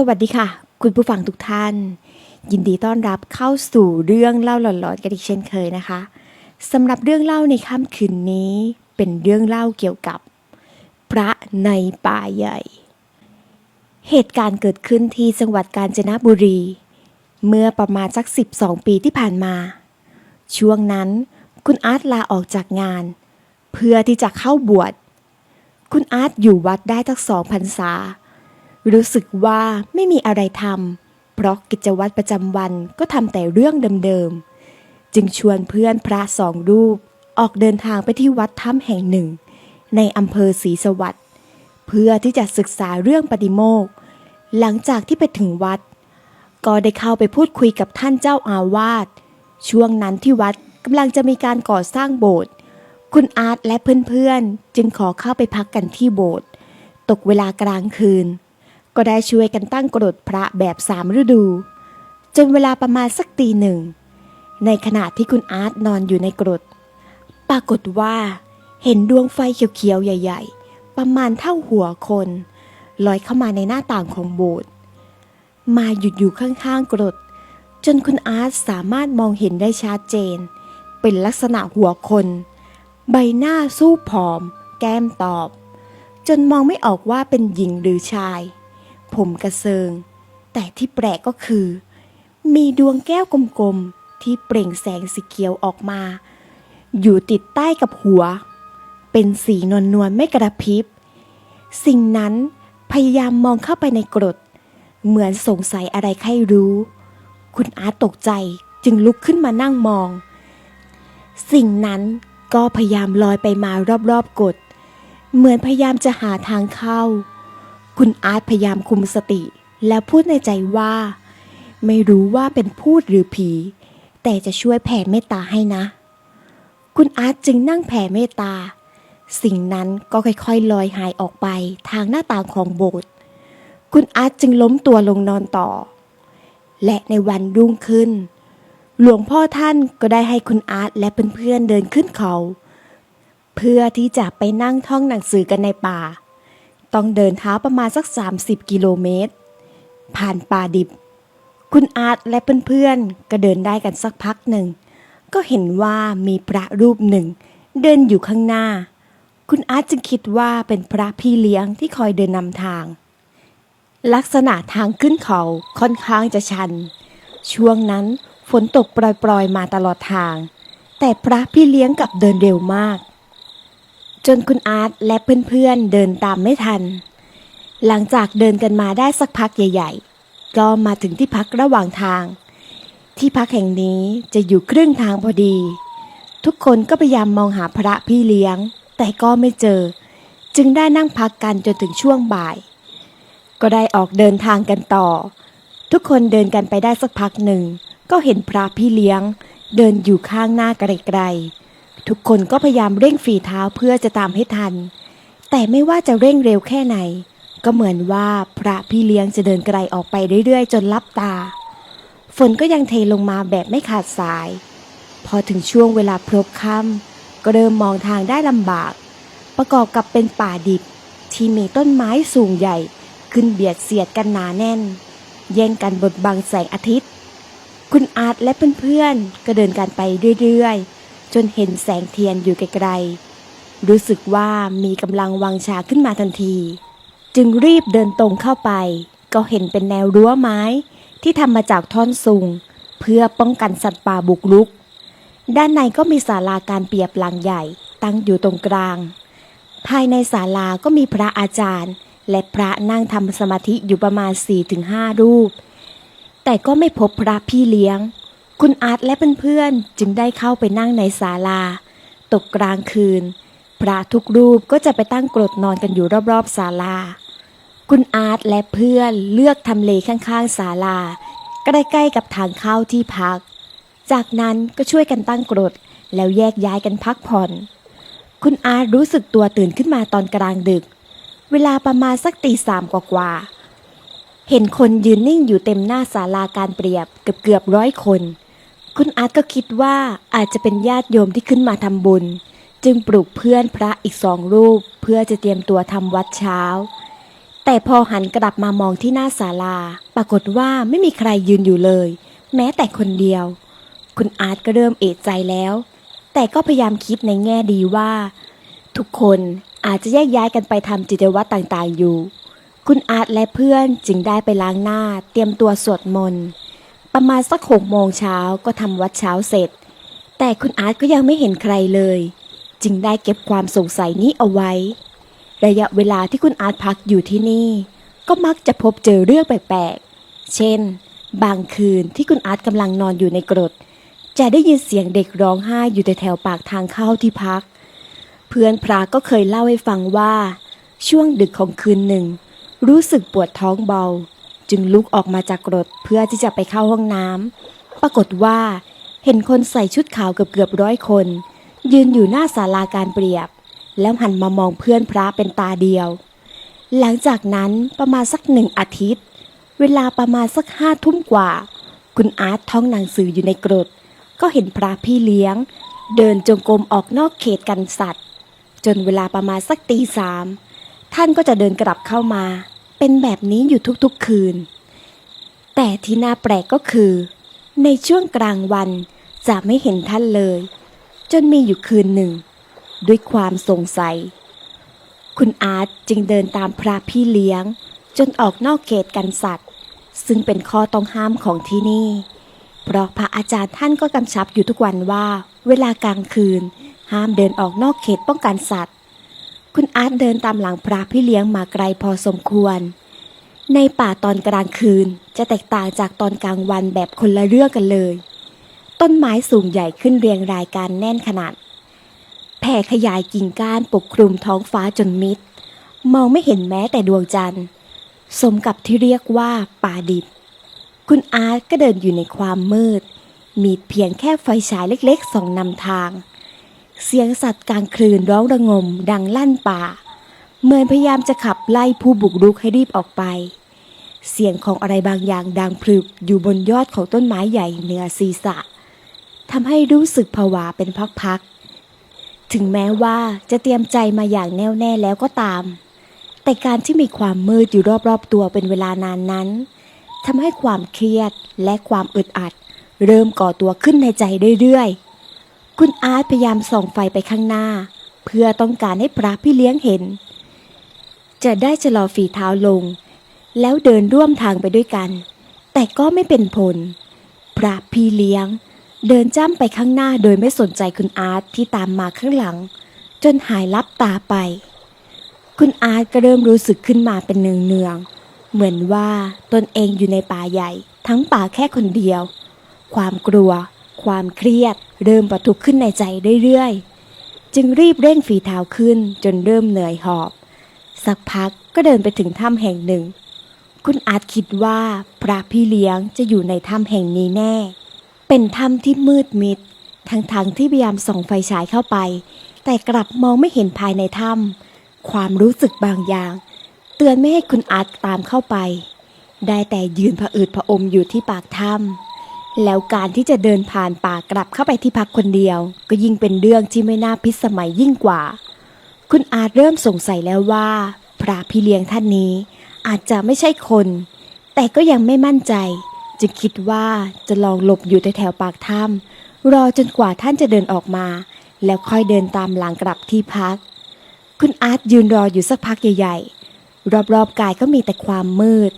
สวัสดีค่ะ คุณผู้ฟังทุกท่าน ยินดีต้อนรับเข้าสู่เรื่องเล่าหลอนๆกันอีกเช่นเคยนะคะสำหรับเรื่องเล่าในค่ำคืนนี้ เป็นเรื่องเล่าเกี่ยวกับ พระในป่าใหญ่ เหตุการณ์เกิดขึ้นที่จังหวัดกาญจนบุรี เมื่อประมาณสัก 12 ปีที่ผ่านมา ช่วงนั้นคุณอาร์ตลาออกจากงาน เพื่อที่จะเข้าบวชคุณอาร์ตอยู่วัดได้ทั้งสองพรรษา รู้สึกว่าไม่มีอะไรทำเพราะกิจวัตรประจำวันก็ทำแต่เรื่องเดิมๆ จึงชวนเพื่อนพระสองรูป ออกเดินทางไปที่วัดถ้ำแห่งหนึ่ง ในอำเภอศรีสวัสดิ์เพื่อที่จะศึกษาเรื่องปฏิโมกข์หลังจากที่ไปถึงวัด ก็ได้เข้าไปพูดคุยกับท่านเจ้าอาวาสช่วงนั้นที่วัดกำลังจะมีการก่อสร้างโบสถ์คุณอาร์ตและเพื่อนๆ จึงขอเข้าไปพักกันที่โบสถ์ตกเวลากลางคืน ก็ได้ช่วยกันตั้งกรดพระแบบสามฤดู จนเวลาประมาณสักตีหนึ่ง ในขณะที่คุณอาร์ตนอนอยู่ในกรด ปรากฏว่าเห็นดวงไฟเขียวๆ ใหญ่ ๆ ประมาณเท่าหัวคนลอยเข้ามาในหน้าต่างของโบสถ์มาหยุดอยู่ข้างๆกรด จนคุณอาร์ตสามารถมองเห็นได้ชัดเจน เป็นลักษณะหัวคน ใบหน้าสู้ผอม แก้มตอบ จนมองไม่ออกว่าเป็นหญิงหรือชาย ผมกระเซิง แต่ที่แปลกก็คือ มีดวงแก้วกลมๆ ที่เปล่งแสงสีเขียวออกมา อยู่ติดใต้กับหัว เป็นสีนวลนวลๆไม่กระพริบ สิ่งนั้นพยายามมองเข้าไปในกรด เหมือนสงสัยอะไรใครรู้ คุณอาร์ตตกใจจึงลุกขึ้นมานั่งมอง สิ่งนั้นก็พยายามลอยไปมารอบๆกดเหมือนพยายามจะหาทางเข้า คุณอาร์ตพยายามคุมสติ แล้วพูดในใจว่า ไม่รู้ว่าเป็นพูดหรือผี แต่จะช่วยแผ่เมตตาให้นะ คุณอาร์ตจึงนั่งแผ่เมตตา สิ่งนั้นก็ค่อยๆลอยหายออกไปทางหน้าต่างของโบสถ์คุณอาร์ตจึงล้มตัวลงนอนต่อ และในวันรุ่งขึ้น หลวงพ่อท่านก็ได้ให้คุณอาร์ตและเพื่อนๆเดินขึ้นเขา เพื่อที่จะไปนั่งท่องหนังสือกันในป่า ต้องเดินเท้าประมาณสัก 30 กิโลเมตร ผ่านป่าดิบ คุณอาร์ตและเพื่อนๆ ก็เดินได้กันสักพักหนึ่ง ก็เห็นว่ามีพระรูปหนึ่ง เดินอยู่ข้างหน้า คุณอาร์ตจึงคิดว่าเป็นพระพี่เลี้ยงที่คอยเดินนำทาง ลักษณะทางขึ้นเขาค่อนข้างจะชัน ช่วงนั้นฝนตกปล่อยๆ มาตลอดทาง แต่พระพี่เลี้ยงกลับเดินเร็วมาก จนคุณอาร์ตและเพื่อนๆเดินตามไม่ทัน หลังจากเดินกันมาได้สักพักใหญ่ ๆ ก็มาถึงที่พักระหว่างทาง ที่พักแห่งนี้จะอยู่ครึ่งทางพอดี ทุกคนก็พยายามมองหาพระพี่เลี้ยง แต่ก็ไม่เจอ จึงได้นั่งพักกันจนถึงช่วงบ่าย ก็ได้ออกเดินทางกันต่อ ทุกคนเดินกันไปได้สักพักหนึ่ง ก็เห็นพระพี่เลี้ยง เดินอยู่ข้างหน้าไกลๆ ทุกคนก็พยายามเร่งฝีเท้าเพื่อจะตามให้ทัน แต่ไม่ว่าจะเร่งเร็วแค่ไหน ก็เหมือนว่าพระพี่เลี้ยงจะเดินไกลออกไปเรื่อยๆ จนลับตา ฝนก็ยังเทลงมาแบบไม่ขาดสาย พอถึงช่วงเวลาพลบค่ำก็เริ่มมองทางได้ลำบาก ประกอบกับเป็นป่าดิบ ที่มีต้นไม้สูงใหญ่ขึ้นเบียดเสียดกันหนาแน่น แย่งกันบดบังแสงอาทิตย์ คุณอาร์ตและเพื่อนๆก็เดินกันไปเรื่อยๆ จนเห็นแสงเทียนอยู่ไกลๆ รู้สึกว่ามีกำลังวังชาขึ้นมาทันที จึงรีบเดินตรงเข้าไป ก็เห็นเป็นแนวรั้วไม้ ที่ทำมาจากท่อนสูงเพื่อป้องกันสัตว์ป่าบุกรุก ด้านในก็มีศาลาการเปียบหลังใหญ่ตั้งอยู่ตรงกลาง ภายในศาลาก็มีพระอาจารย์ และพระนั่งทำสมาธิอยู่ประมาณ4-5รูป แต่ก็ไม่พบพระพี่เลี้ยง คุณอาร์ตและเพื่อนๆจึงได้เข้าไปนั่งในศาลา ตกกลางคืน พระทุกรูปก็จะไปตั้งกรดนอนกันอยู่รอบๆศาลา คุณอาร์ตและเพื่อนเลือกทำเลข้างๆศาลา ใกล้ๆกับทางเข้าที่พัก จากนั้นก็ช่วยกันตั้งกรดแล้วแยกย้ายกันพักผ่อน คุณอาร์ตรู้สึกตัวตื่นขึ้นมาตอนกลางดึก เวลาประมาณสักตีสามกว่าๆเห็นคนยืนนิ่งอยู่เต็มหน้าศาลาการเปรียบเกือบเกือบร้อยคน คุณอาร์ตก็คิดว่าอาจจะเป็นญาติโยมที่ขึ้นมาทำบุญ จึงปลุกเพื่อนพระอีกสองรูป เพื่อจะเตรียมตัวทำวัดเช้า แต่พอหันกลับมามองที่หน้าศาลา ปรากฏว่าไม่มีใครยืนอยู่เลย แม้แต่คนเดียว คุณอาร์ตก็เริ่มเอะใจแล้ว แต่ก็พยายามคิดในแง่ดีว่า ทุกคนอาจจะแยกย้ายกันไปทำกิจวัตรต่างๆอยู่ คุณอาร์ตและเพื่อนจึงได้ไปล้างหน้า เตรียมตัวสวดมนต์ ประมาณสักหกโมงเช้าก็ทำวัดเช้าเสร็จ แต่คุณอาร์ตก็ยังไม่เห็นใครเลย จึงได้เก็บความสงสัยนี้เอาไว้ ระยะเวลาที่คุณอาร์ตพักอยู่ที่นี่ ก็มักจะพบเจอเรื่องแปลกๆ เช่น บางคืนที่คุณอาร์ตกำลังนอนอยู่ในกรด จะได้ยินเสียงเด็กร้องไห้อยู่แถวๆปากทางเข้าที่พัก เพื่อนพระก็เคยเล่าให้ฟังว่า ช่วงดึกของคืนหนึ่ง รู้สึกปวดท้องเบา จึงลุกออกมาจากกรดเพื่อที่จะไปเข้าห้องน้ำปรากฏว่า เห็นคนใส่ชุดขาวเกือบเกือบร้อยคน ยืนอยู่หน้าศาลาการเปรียบ แล้วหันมามองเพื่อนพระเป็นตาเดียว หลังจากนั้นประมาณสักหนึ่งอาทิตย์ เวลาประมาณสักห้าทุ่มกว่า คุณอาร์ตท่องหนังสืออยู่ในกรด ก็เห็นพระพี่เลี้ยง เดินจงกรมออกนอกเขตกันสัตว์ จนเวลาประมาณสักตีสามท่านก็จะเดินกลับเข้ามา เป็นแบบนี้อยู่ทุกๆคืน แต่ที่น่าแปลกก็คือ ในช่วงกลางวันจะไม่เห็นท่านเลย จนมีอยู่คืนหนึ่ง ด้วยความสงสัย คุณอาร์ตจึงเดินตามพระพี่เลี้ยง จนออกนอกเขตกันสัตว์ ซึ่งเป็นข้อต้องห้ามของที่นี่ เพราะพระอาจารย์ท่านก็กำชับอยู่ทุกวันว่า เวลากลางคืน ห้ามเดินออกนอกเขตป้องกันสัตว์ คุณอาร์ตเดินตามหลังพระพี่เลี้ยงมาไกลพอสมควร ในป่าตอนกลางคืนจะแตกต่างจากตอนกลางวันแบบคนละเรื่องกันเลย ต้นไม้สูงใหญ่ขึ้นเรียงรายการแน่นขนาด แผ่ขยายกิ่งก้านปกคลุมท้องฟ้าจนมิด มองไม่เห็นแม้แต่ดวงจันทร์ สมกับที่เรียกว่าป่าดิบ คุณอาร์ตก็เดินอยู่ในความมืด มีเพียงแค่ไฟฉายเล็กๆส่องนำทาง เสียงสัตว์กลางคืนร้องระงมดังลั่นป่า เหมือนพยายามจะขับไล่ผู้บุกรุกให้รีบออกไป เสียงของอะไรบางอย่างดังพรึบอยู่บนยอดของต้นไม้ใหญ่เหนือศีรษะทำให้รู้สึกผวาเป็นพักๆ ถึงแม้ว่าจะเตรียมใจมาอย่างแน่วแน่แล้วก็ตาม แต่การที่มีความมืดอยู่รอบๆตัวเป็นเวลานานนั้นทำให้ความเครียดและความอึดอัด เริ่มก่อตัวขึ้นในใจเรื่อยๆ คุณอาร์ตพยายามส่องไฟไปข้างหน้า เพื่อต้องการให้พระพี่เลี้ยงเห็น จะได้ชะลอฝีเท้าลง แล้วเดินร่วมทางไปด้วยกัน แต่ก็ไม่เป็นผล พระพี่เลี้ยง เดินจ้ำไปข้างหน้าโดยไม่สนใจคุณอาร์ตที่ตามมาข้างหลัง จนหายลับตาไป คุณอาร์ตก็เริ่มรู้สึกขึ้นมาเป็นเนืองๆเหมือนว่าตนเองอยู่ในป่าใหญ่ ทั้งป่าแค่คนเดียว ความกลัว ความเครียด เริ่มปะทุขึ้นในใจเรื่อยๆ จึงรีบเร่งฝีเท้าขึ้นจนเริ่มเหนื่อยหอบ สักพักก็เดินไปถึงถ้ำแห่งหนึ่ง คุณอาจคิดว่าพระพี่เลี้ยงจะอยู่ในถ้ำแห่งนี้แน่ เป็นถ้ำที่มืดมิด ทั้งๆทที่พยายามส่องไฟฉายเข้าไป แต่กลับมองไม่เห็นภายในถ้ำความรู้สึกบางอย่าง เตือนไม่ให้คุณอาจตามเข้าไป ได้แต่ยืนผะอืดผะอมอยู่ที่ปากถ้ำ แล้วการที่จะเดินผ่านป่ากลับเข้าไปที่พักคนเดียว ก็ยิ่งเป็นเรื่องที่ไม่น่าพิสมัยยิ่งกว่า คุณอาจเริ่มสงสัยแล้วว่า พระพี่เลี้ยงท่านนี้ อาจจะไม่ใช่คน แต่ก็ยังไม่มั่นใจ จึงคิดว่าจะลองหลบอยู่แถวปากถ้ำรอจนกว่าท่านจะเดินออกมา แล้วค่อยเดินตามหลังกลับที่พัก คุณอาร์ตยืนรออยู่สักพักใหญ่ๆ รอบๆกายก็มีแต่ความมืด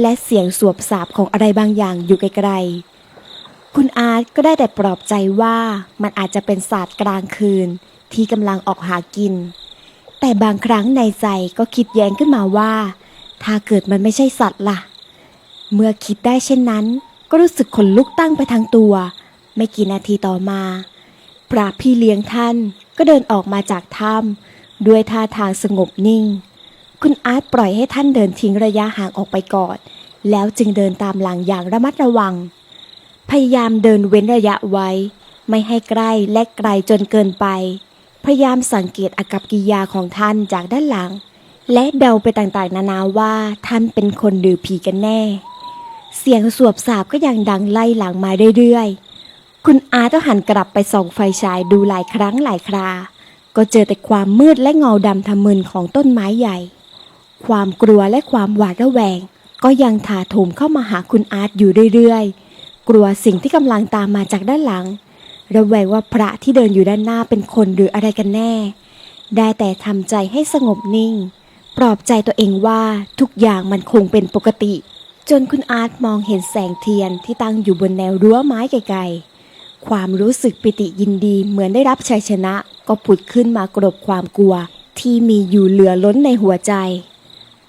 และเสียงสวบสาบของอะไรบางอย่างอยู่ไกลๆ คุณอาร์ตก็ได้แต่ปลอบใจว่ามันอาจจะเป็นศาสตร์กลางคืนที่กำลังออกหากิน แต่บางครั้งในใจก็คิดแย้งขึ้นมาว่า ถ้าเกิดมันไม่ใช่สัตว์ล่ะ เมื่อคิดได้เช่นนั้น ก็รู้สึกขนลุกตั้งไปทั้งตัว ไม่กี่นาทีต่อมา พระพี่เลี้ยงท่านก็เดินออกมาจากถ้ำด้วยท่าทางสงบนิ่ง คุณอาร์ตปล่อยให้ท่านเดินทิ้งระยะห่างออกไปก่อน แล้วจึงเดินตามหลังอย่างระมัดระวัง พยายามเดินเว้นระยะไว้ ไม่ให้ใกล้และไกลจนเกินไป พยายามสังเกตอากับกิยาของท่านจากด้านหลัง และเดาไปต่างๆ นานาว่าท่านเป็นคนหรือผีกันแน่ เสียงสวบสาบก็ยังดังไล่หลังมาเรื่อยๆ คุณอาต้องหันกลับไปส่องไฟฉายดูหลายครั้งหลายครา ก็เจอแต่ความมืดและเงาดำทะมึนของต้นไม้ใหญ่ ความกลัวและความหวาดระแวง ก็ยังถาโถมเข้ามาหาคุณอาร์ตอยู่เรื่อยๆ กลัวสิ่งที่กำลังตามมาจากด้านหลัง ระแวงว่าพระที่เดินอยู่ด้านหน้าเป็นคนหรืออะไรกันแน่ ได้แต่ทำใจให้สงบนิ่ง ปลอบใจตัวเองว่าทุกอย่างมันคงเป็นปกติ จนคุณอาร์ตมองเห็นแสงเทียนที่ตั้งอยู่บนแนวรั้วไม้ไกลๆ ความรู้สึกปิติยินดีเหมือนได้รับชัยชนะ ก็ผุดขึ้นมากรบความกลัว ที่มีอยู่เหลือล้นในหัวใจ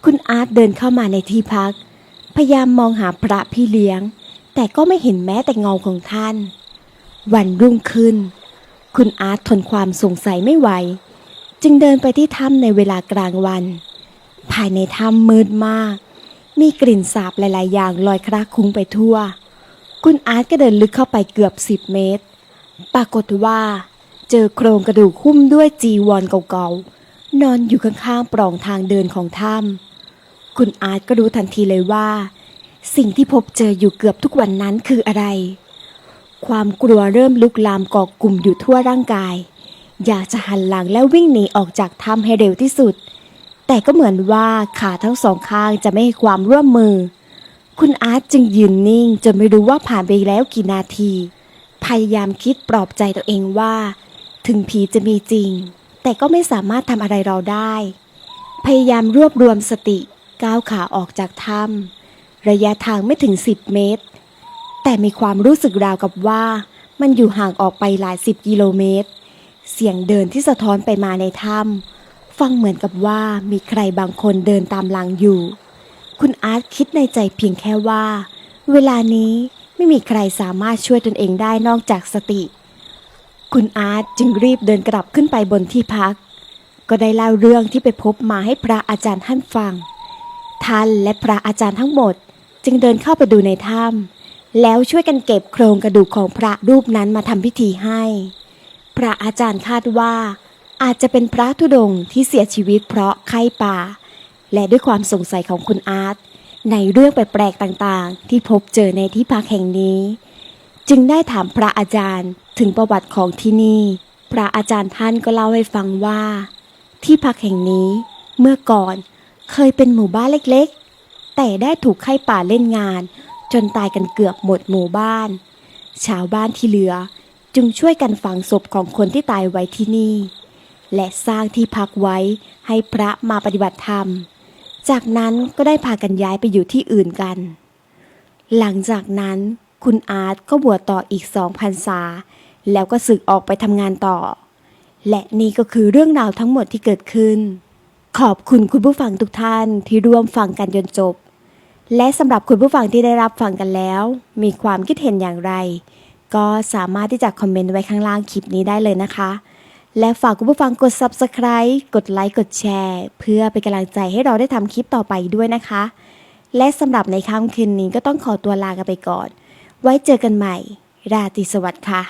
คุณอาร์ตเดินเข้ามาในที่พัก พยายามมองหาพระพี่เลี้ยง แต่ก็ไม่เห็นแม้แต่เงาของท่าน วันรุ่งขึ้น คุณอาร์ตทนความสงสัยไม่ไหว จึงเดินไปที่ถ้ำในเวลากลางวัน ภายในถ้ำมืดมาก มีกลิ่นสาบหลาย ๆ อย่างลอยคละคลุ้งไปทั่ว คุณอาร์ตก็เดินลึกเข้าไปเกือบสิบเมตร ปรากฏว่า เจอโครงกระดูกหุ้มด้วยจีวรเก่าๆ นอนอยู่ข้างๆปล่องทางเดินของถ้ำคุณอาร์ตก็รู้ทันทีเลยว่า สิ่งที่พบเจออยู่เกือบทุกวันนั้นคืออะไร ความกลัวเริ่มลุกลามก่อกลุ่มอยู่ทั่วร่างกาย อยากจะหันหลังแล้ววิ่งหนีออกจากถ้ำให้เร็วที่สุด แต่ก็เหมือนว่าขาทั้งสองข้างจะไม่ให้ความร่วมมือ คุณอาร์ตจึงยืนนิ่งจนไม่รู้ว่าผ่านไปแล้วกี่นาที พยายามคิดปลอบใจตัวเองว่า ถึงผีจะมีจริง แต่ก็ไม่สามารถทำอะไรเราได้ พยายามรวบรวมสติก้าวขาออกจากถ้ำ ระยะทางไม่ถึง 10 เมตร แต่มีความรู้สึกราวกับว่ามันอยู่ห่างออกไปหลายสิบกิโลเมตร เสียงเดินที่สะท้อนไปมาในถ้ำฟังเหมือนกับว่ามีใครบางคนเดินตามหลังอยู่ คุณอาร์ตคิดในใจเพียงแค่ว่า เวลานี้ไม่มีใครสามารถช่วยตนเองได้นอกจากสติ คุณอาร์ตจึงรีบเดินกลับขึ้นไปบนที่พัก ก็ได้เล่าเรื่องที่ไปพบมาให้พระอาจารย์ท่านฟัง ท่านและพระอาจารย์ทั้งหมด จึงเดินเข้าไปดูในถ้ำแล้วช่วยกันเก็บโครงกระดูกของพระรูปนั้นมาทำพิธีให้ พระอาจารย์คาดว่า อาจจะเป็นพระธุดงค์ที่เสียชีวิตเพราะไข้ป่า และด้วยความสงสัยของคุณอาร์ตในเรื่องแปลกๆต่างๆ ที่พบเจอในที่พักแห่งนี้ จึงได้ถามพระอาจารย์ถึงประวัติของที่นี่ พระอาจารย์ท่านก็เล่าให้ฟังว่า ที่พักแห่งนี้เมื่อก่อนเคยเป็นหมู่บ้านเล็กๆ แต่ได้ถูกไข้ป่าเล่นงาน จนตายกันเกือบหมดหมู่บ้าน ชาวบ้านที่เหลือจึงช่วยกันฝังศพของคนที่ตายไว้ที่นี่ และสร้างที่พักไว้ให้พระมาปฏิบัติธรรม จากนั้นก็ได้พากันย้ายไปอยู่ที่อื่นกัน หลังจากนั้นคุณอาร์ตก็บวชต่ออีกสองพรรษา แล้วก็สึกออกไปทำงานต่อ และนี่ก็คือเรื่องราวทั้งหมดที่เกิดขึ้น ขอบคุณคุณผู้ฟังทุกท่านที่ร่วมฟังกันจนจบ และสำหรับคุณผู้ฟังที่ได้รับฟังกันแล้ว มีความคิดเห็นอย่างไร ก็สามารถที่จะคอมเมนต์ไว้ข้างล่างคลิปนี้ได้เลยนะคะ และฝากคุณผู้ฟังกด subscribe กดไลค์กดแชร์ เพื่อเป็นกำลังใจให้เราได้ทำคลิปต่อไปด้วยนะคะ และสำหรับในค่ำคืนนี้ก็ต้องขอตัวลากันไปก่อน ไว้เจอกันใหม่ ราตรีสวัสดิ์ค่ะ